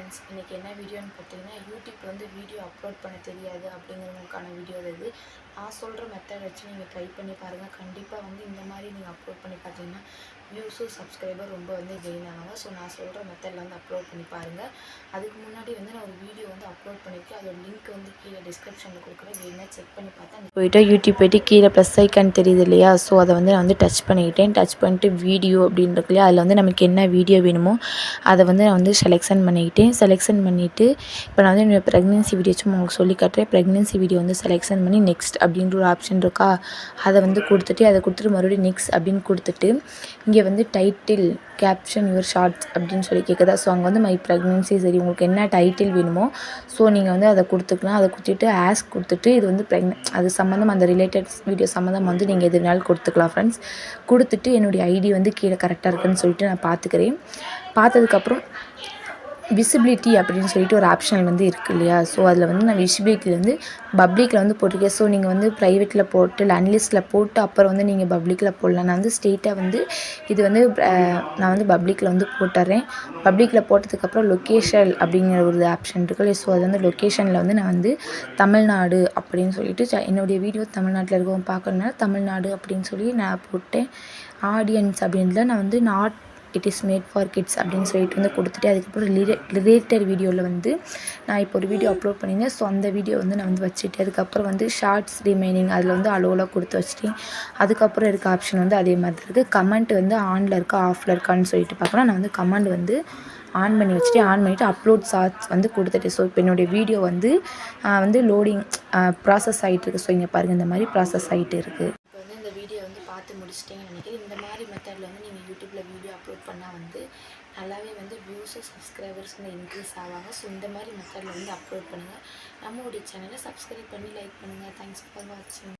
Friends இன்றைக்கி என்ன வீடியோன்னு பார்த்தீங்கன்னா யூடியூப் வந்து வீடியோ அப்லோட் பண்ண தெரியாது அப்படிங்கிறவங்களுக்கான வீடியோ இது. நான் சொல்கிற மெத்தட் வச்சு நீங்கள் ட்ரை பண்ணி பாருங்கள் கண்டிப்பாக வந்து இந்த மாதிரி நீங்கள் அப்லோட் பண்ணி பார்த்தீங்கன்னா வியூஸும் சப்ஸ்கிரைபர் ரொம்ப வந்து கெயின் ஆவாங்க. ஸோ நான் சொல்கிற மெத்தடில் வந்து அப்லோட் பண்ணி பாருங்கள் அதுக்கு முன்னாடி வந்து நான் ஒரு வீடியோ வந்து அப்லோட் பண்ணியிருக்கேன் அதோட லிங்க் வந்து கீழே டிஸ்கிரிப்ஷனில் கொடுக்குறேன். வேணும்னா செக் பண்ணி பார்த்தா போயிட்டு யூடியூப் போயிட்டு கீழே ப்ளஸ் ஐக்கான் தெரியுது இல்லையா? ஸோ அதை வந்து நான் வந்து டச் பண்ணிக்கிட்டேன். டச் பண்ணிட்டு வீடியோ அப்படின்னு இருக்கு இல்லையா? அதில் வந்து நமக்கு என்ன வீடியோ வேணுமோ அதை வந்து நான் வந்து செலெக்ஷன் பண்ணிக்கிட்டேன் செலெக்ஷன் பண்ணிவிட்டு இப்போ நான் வந்து என்னோடய ப்ரெக்னென்சி வீடியோ சும்மா உங்களுக்கு சொல்லி காட்டுறேன். ப்ரெக்னென்சி வீடியோ வந்து செலெக்ஷன் பண்ணி நெக்ஸ்ட் அப்படின்ற ஒரு ஆப்ஷன் இருக்கா அதை வந்து கொடுத்துட்டு அதை கொடுத்துட்டு மறுபடியும் நெக்ஸ்ட் அப்படின்னு கொடுத்துட்டு இங்கே வந்து டைட்டில் கேப்ஷன் யுவர் ஷார்ட்ஸ் அப்படின்னு சொல்லி கேட்குதா ஸோ அங்கே வந்து மை ப்ரெக்னென்சி சரி உங்களுக்கு என்ன டைட்டில் வேணுமோ ஸோ நீங்கள் வந்து அதை கொடுத்துக்கலாம். அதை கொடுத்துட்டு ஆஸ் கொடுத்துட்டு இது வந்து ப்ரெக்னெ அது சம்மந்தம் அந்த ரிலேட்டட் வீடியோ சம்மந்தம் வந்து நீங்கள் எது வேணாலும் கொடுத்துக்கலாம் ஃப்ரெண்ட்ஸ் கொடுத்துட்டு என்னுடைய ஐடி வந்து கீழே கரெக்டாக இருக்குன்னு சொல்லிட்டு நான் பார்த்துக்கிறேன் பார்த்ததுக்கப்புறம் விசிபிலிட்டி அப்படின்னு சொல்லிட்டு ஒரு ஆப்ஷன் வந்து இருக்குது இல்லையா? ஸோ அதில் வந்து நான் விசிபிலிட்டி வந்து பப்ளிக்கில் வந்து போட்டிருக்கேன். ஸோ நீங்கள் வந்து ப்ரைவேட்டில் போட்டு இல்லை அன்லிஸ்ட்டில் போட்டு அப்புறம் வந்து நீங்கள் பப்ளிக்கில் போடலாம். நான் வந்து ஸ்டேட்டாக வந்து இது வந்து நான் வந்து பப்ளிக்கில் வந்து போட்டுறேன். பப்ளிக்கில் போட்டதுக்கப்புறம் லொக்கேஷன் அப்படிங்கிற ஒரு ஆப்ஷன் இருக்குல்ல ஸோ அது வந்து லொக்கேஷனில் வந்து நான் வந்து தமிழ்நாடு அப்படின்னு சொல்லிட்டு ச- என்னுடைய வீடியோ தமிழ்நாட்டில் இருக்கவங்க பார்க்கறதுனால தமிழ்நாடு அப்படின்னு சொல்லி நான் போட்டேன். ஆடியன்ஸ் அப்படின்றத நான் வந்து not it is made for kids அப்படின்னு சொல்லிட்டு வந்து கொடுத்துட்டு அதுக்கப்புறம் ரிலே ரிலேட்டட் வீடியோவில் வந்து நான் இப்போ ஒரு வீடியோ அப்லோட் பண்ணியிருந்தேன். ஸோ அந்த வீடியோ வந்து நான் வந்து வச்சுட்டு அதுக்கப்புறம் வந்து ஷார்ட்ஸ் ரிமைனிங் அதில் வந்து அலோவலாக கொடுத்து வச்சுட்டேன். அதுக்கப்புறம் இருக்க ஆப்ஷன் வந்து அதே மாதிரி இருக்குது கமெண்ட் வந்து ஆனில் இருக்கா ஆஃபில் இருக்கான்னு சொல்லிட்டு பார்க்கலாம் நான் வந்து கமெண்ட் வந்து ஆன் பண்ணி வச்சுட்டு ஆன் பண்ணிவிட்டு அப்லோட் ஷார்ட்ஸ் வந்து கொடுத்துட்டு ஸோ இப்போ என்னுடைய வீடியோ வந்து வந்து லோடிங் ப்ராசஸ் ஆகிட்டு இருக்குது ஸோ இங்கே பாருங்கள் இந்த மாதிரி ப்ராசஸ் ஆகிட்டு இருக்குது இப்போ வந்து இந்த வீடியோ வந்து பார்த்து முடிச்சிட்டேங்கன்னு நினைக்கிறேன். இந்த மாதிரி மெத்தடில் வந்து நீங்கள் யூடியூப்பில் வீடியோ அப்லோட் பண்ணால் வந்து நல்லாவே வந்து வியூஸு சப்ஸ்கிரைபர்ஸ் வந்து இன்க்ரீஸ் ஆவாங்க. ஸோ இந்த மாதிரி மெத்தடில் வந்து அப்லோட் பண்ணுங்கள் நம்மளுடைய சேனலை சப்ஸ்கிரைப் பண்ணி லைக் பண்ணுங்கள் தேங்க்ஸ் ஃபார் வாட்சிங்